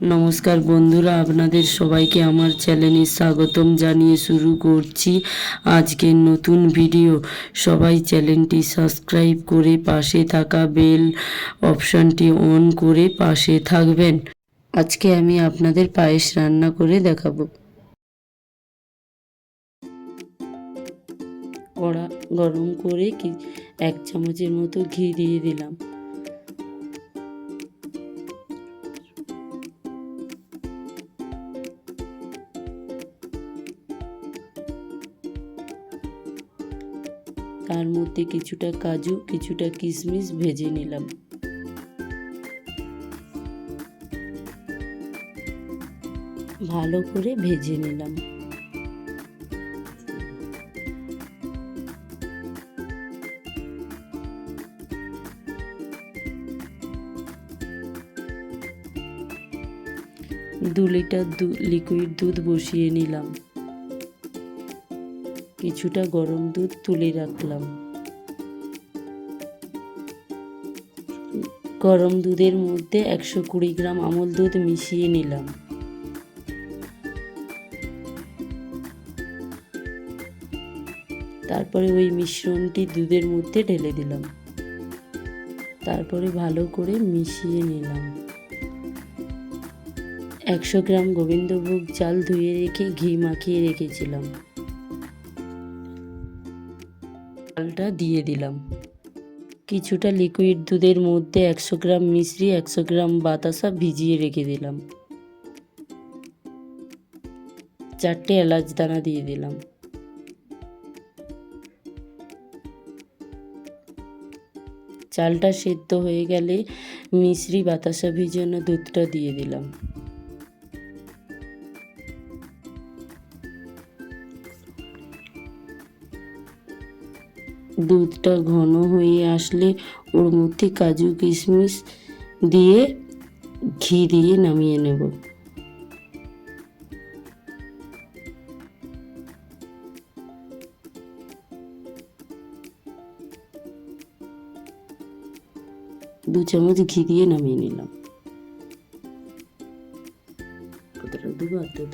নমস্কার বন্ধুরা, আপনাদের সবাইকে আমার চ্যানেলে স্বাগতম জানিয়ে শুরু করছি আজকের নতুন ভিডিও। সবাই চ্যানেলটি সাবস্ক্রাইব করে পাশে থাকা বেল অপশনটি অন করে পাশে থাকবেন। আজকে আমি আপনাদের পায়েস রান্না করে দেখাবো। কড়া গরম করে কি এক চামচের মতো ঘি দিয়ে দিলাম। তার মধ্যে কিছুটা কাজু, কিছুটা কিশমিশ ভেজে নিলাম। ভালো করে ভেজে নিলাম। দু লিটার লিকুইড দুধ বসিয়ে নিলাম। কিছুটা গরম দুধ তুলে রাখলাম। গরম দুধের মধ্যে একশো কুড়ি গ্রাম আমল দুধ মিশিয়ে নিলাম। তারপরে ওই মিশ্রণটি দুধের মধ্যে ঢেলে দিলাম। তারপরে ভালো করে মিশিয়ে নিলাম। একশো গ্রাম গোবিন্দভোগ চাল ধুয়ে রেখে ঘি মাখিয়ে রেখেছিলাম। চালটা দিয়ে দিলাম। কিছুটা লিকুইড দুধের মধ্যে একশো গ্রাম মিশ্রি একশো গ্রাম বাতাসা ভিজিয়ে রেখে দিলাম। চারটে এলাচ দানা দিয়ে দিলাম। চালটা সেদ্ধ হয়ে গেলে মিশ্রি বাতাসা ভিজানো দুধটা দিয়ে দিলাম। দুধটা ঘন হয়ে আসলে ওর মধ্যে কাজু কিশমিশ দিয়ে ঘি দিয়ে নামিয়ে নেব। দু চামচ ঘি দিয়ে নামিয়ে নিলাম। কতটা দুধ